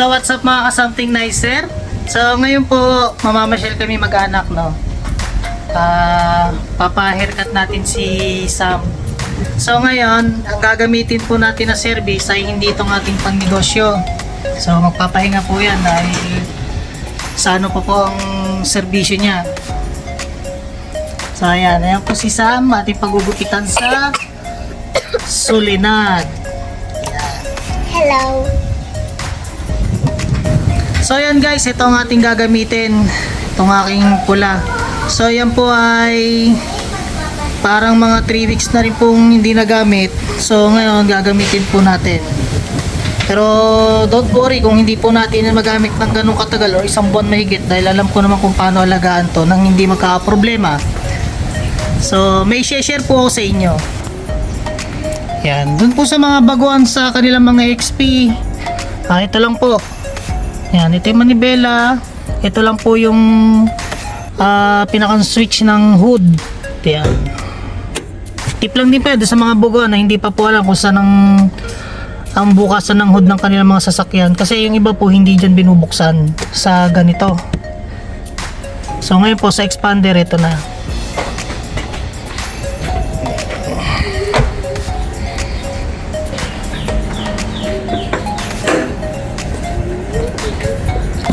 So what's up mga ka-something nicer? So ngayon po mamamasyal kami mag-anak no. Ah, papa-haircut natin si Sam. So ngayon, ang gagamitin po natin na service ay hindi itong ating pangnegosyo. So magpapahinga po yan dahil sa ano po po ang serbisyo niya. So ayan, ayan po si Sam, ating pagugupitan sa Sulinag. Hello. So ayan guys, ito ang ating gagamitin. Itong aking pula. So ayan po ay parang mga 3 weeks na rin pong hindi nagamit. So ngayon gagamitin po natin. Pero don't worry kung hindi po natin magamit ng ganong katagal or isang buwan mahigit dahil alam ko naman kung paano alagaan to nang hindi magkakaproblema. So may share po ako sa inyo. Yan, dun po sa mga baguhan sa kanilang mga XP. Ah, ito lang po. Yan, ito yung manibela. Ito lang po yung ah, pinakang switch ng hood. Yan. Tip lang din pwede sa mga bugo na hindi pa po alam kung saan ang ang bukasan ng hood ng kanilang mga sasakyan kasi yung iba po hindi dyan binubuksan sa ganito so ngayon po sa expander ito na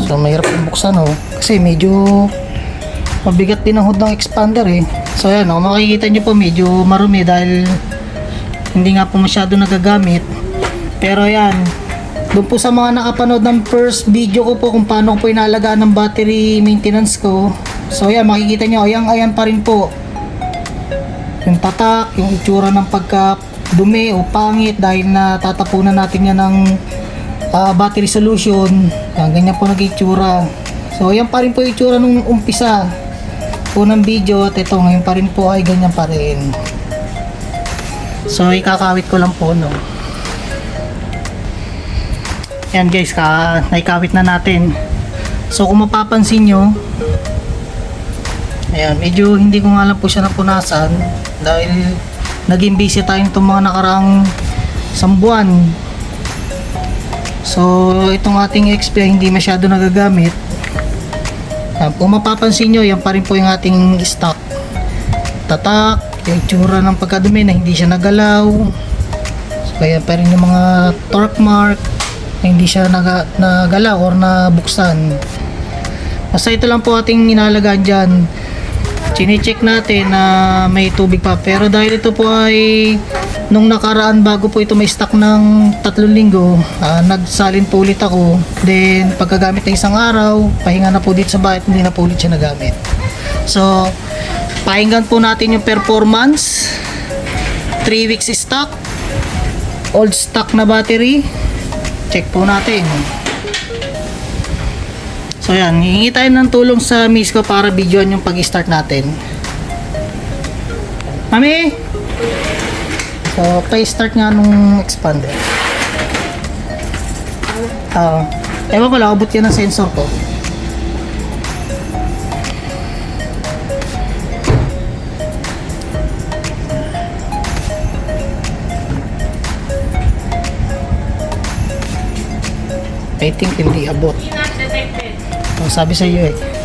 So mahirap yung buksan oh. Kasi medyo mabigat din ang hood ng expander eh. So ayan oh, makikita nyo po medyo marumi dahil hindi nga po masyado nagagamit. Pero ayan, doon po sa mga nakapanood ng first video ko po kung paano ko po inalagaan ng battery maintenance ko. So ayan, makikita nyo, ayan, ayan pa rin po. Yung tatak, yung itsura ng pagka dumi o pangit dahil na tatapunan natin yan ng ah, battery solution. Yan, ganyan po nag-itsura. So, yan pa rin po yung itsura nung umpisa po ng video at ito ngayon pa rin po ay ganyan pa rin. So, ikakawit ko lang po, no. Yan guys, ka, naikawit na natin. So, kung mapapansin nyo, ayan, medyo hindi ko nga lang po siya napunasan dahil naging busy tayo itong mga nakaraang isang buwan. So, itong ating XP hindi masyado nagagamit. Yan, kung mapapansin nyo, yan pa rin po yung ating stock. Tatak, yung itsura ng pagkadumi na hindi siya nagalaw. So, kaya pa rin yung mga torque mark na hindi siya naga, nagalaw or nabuksan. Basta ito lang po ating inalagaan dyan. Chine-check natin na may tubig pa. Pero dahil ito po ay nung nakaraan bago po ito may stock ng tatlong linggo, ah, nagsalin po ulit ako. Then pagkagamit ng isang araw, pahinga na po dito sa bahay, hindi na po ulit siya nagamit. So, pakinggan po natin yung performance. 3 weeks stock. Old stock na battery. Check po natin. So yan, hihingi tayo ng tulong sa miss ko para videoan yung pag-start natin. Mami! So, pa-start nga nung expander. Oo. ewan ko lang, abot yan ng sensor ko. I think hindi abot. Ang sabi sa iyo eh.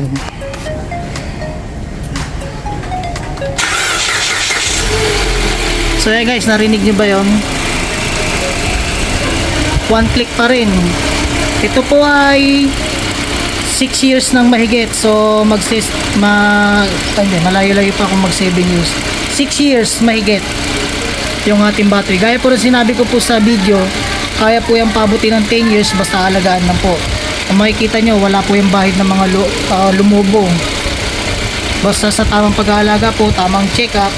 Yan. So yeah guys, narinig nyo ba yon? One click pa rin. Ito po ay 6 years nang mahigit. So, mag ma hindi, malayo-layo pa kung mag 7 years. 6 years mahigit yung ating battery. Gaya po rin sinabi ko po sa video, kaya po yung pabuti ng 10 years basta alagaan lang po. Kung makikita nyo, wala po yung bahid ng mga lu, ah, lumubo. Basta sa tamang pag-aalaga po, tamang check-up.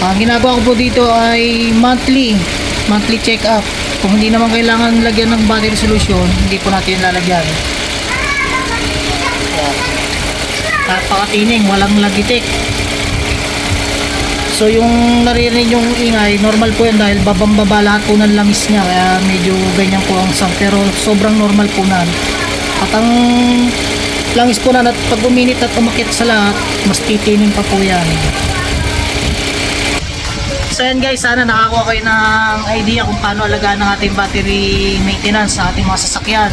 Ang ginagawa ko po dito ay monthly, monthly check-up. Kung hindi naman kailangan lagyan ng battery solution, hindi po natin lalagyan. Napakatining, walang lagitik. So yung naririnig yung ingay, normal po yan dahil babang-baba lahat po ng langis niya kaya medyo ganyan po ang sound pero sobrang normal po na. At ang langis po na at pag uminit at umakit sa lahat, mas titinin pa po yan. So yan guys, sana nakakuha kayo ng idea kung paano alagaan ng ating battery maintenance sa ating mga sasakyan.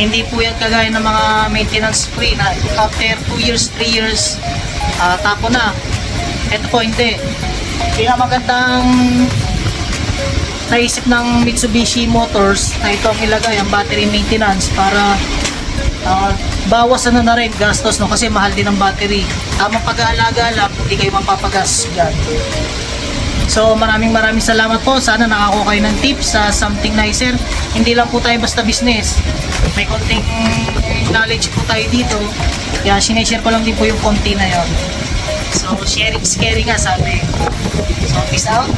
Hindi po yan kagaya ng mga maintenance free na after 2 years, 3 years, ah, tapo na. Ito po hindi. Pinakamagandang naisip ng Mitsubishi Motors na ito ang ilagay ang battery maintenance para ah, bawasan na na rin gastos no kasi mahal din ang battery. Tamang pag-aalaga lang, hindi kayo mapapagas dyan. So maraming maraming salamat po. Sana nakakuha kayo ng tips sa something nicer. Hindi lang po tayo basta business. May konting knowledge po tayo dito. Kaya sineshare ko lang din po yung konti na yon. So sharing is caring nga sabi. So peace out.